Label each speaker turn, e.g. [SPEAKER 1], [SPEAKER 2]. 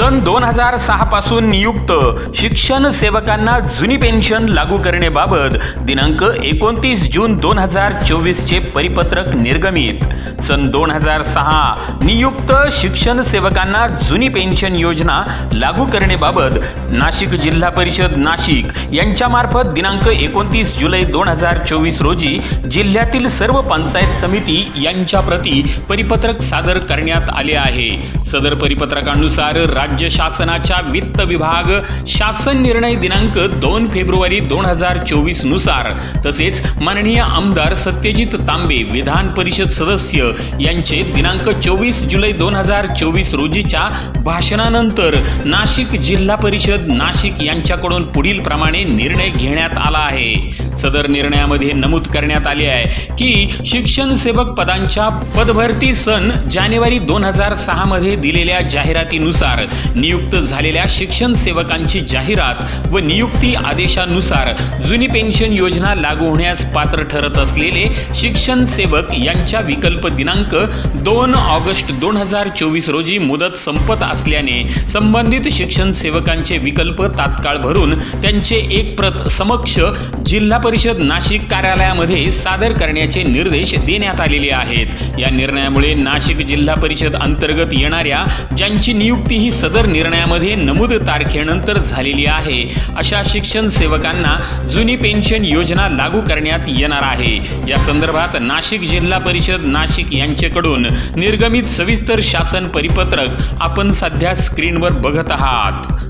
[SPEAKER 1] सन दोन हजार सहा पासून नियुक्त शिक्षण सेवकांना जुनी पेन्शन लागू करण्याबाबत दिनांक एकोणतीस जून दोन हजार चोवीसचे परिपत्रक निर्गमित. सन दोन हजार सहा नियुक्त शिक्षण सेवकांना जुनी पेन्शन योजना लागू करण्याबाबत नाशिक जिल्हा परिषद नाशिक यांच्यामार्फत दिनांक एकोणतीस जुलै दोन हजार चोवीस रोजी जिल्ह्यातील सर्व पंचायत समिती यांच्या प्रति परिपत्रक सादर करण्यात आले आहे. सदर परिपत्रकानुसार राज्य राज्य शासनाच्या वित्त विभाग शासन निर्णय दिनांक दोन फेब्रुवारी दोन हजार चोवीसनुसार. तसेच माननीय आमदार सत्यजित तांबे विधान परिषद सदस्य यांचे दिनांक चोवीस जुलै दोन हजार चोवीस रोजीच्या भाषणानंतर नाशिक जिल्हा परिषद नाशिक यांच्याकडून पुढील प्रमाणे निर्णय घेण्यात आला आहे. सदर निर्णयामध्ये नमूद करण्यात आले आहे की शिक्षण सेवक पदांच्या पदभरती सन जानेवारी दोन हजार सहा मध्ये दिलेल्या जाहिरातीनुसार नियुक्त झालेल्या शिक्षण सेवकांची जाहिरात व नियुक्ती आदेशानुसार जुनी पेन्शन योजना लागू होण्यास पात्र ठरत असलेले शिक्षण सेवक यांच्या विकल्प दिनांक दोन ऑगस्ट दोन हजार चोवीस रोजी मुदत संपत असल्याने संबंधित शिक्षण सेवकांचे विकल्प तात्काळ भरून त्यांचे एक प्रत समक्ष जिल्हा परिषद नाशिक कार्यालयामध्ये सादर करण्याचे निर्देश देण्यात आलेले आहेत. या निर्णयामुळे नाशिक जिल्हा परिषद अंतर्गत येणाऱ्या ज्यांची नियुक्ती ही सदर निर्णयामध्ये नमूद तारखेनंतर झालेली आहे. अशा शिक्षण सेवकांना जुनी पेन्शन योजना लागू करण्यात येणार आहे. या संदर्भात नाशिक जिल्हा परिषद नाशिक यांच्याकडून निर्गमित सविस्तर शासन परिपत्रक आपण सध्या स्क्रीनवर बघत आहात.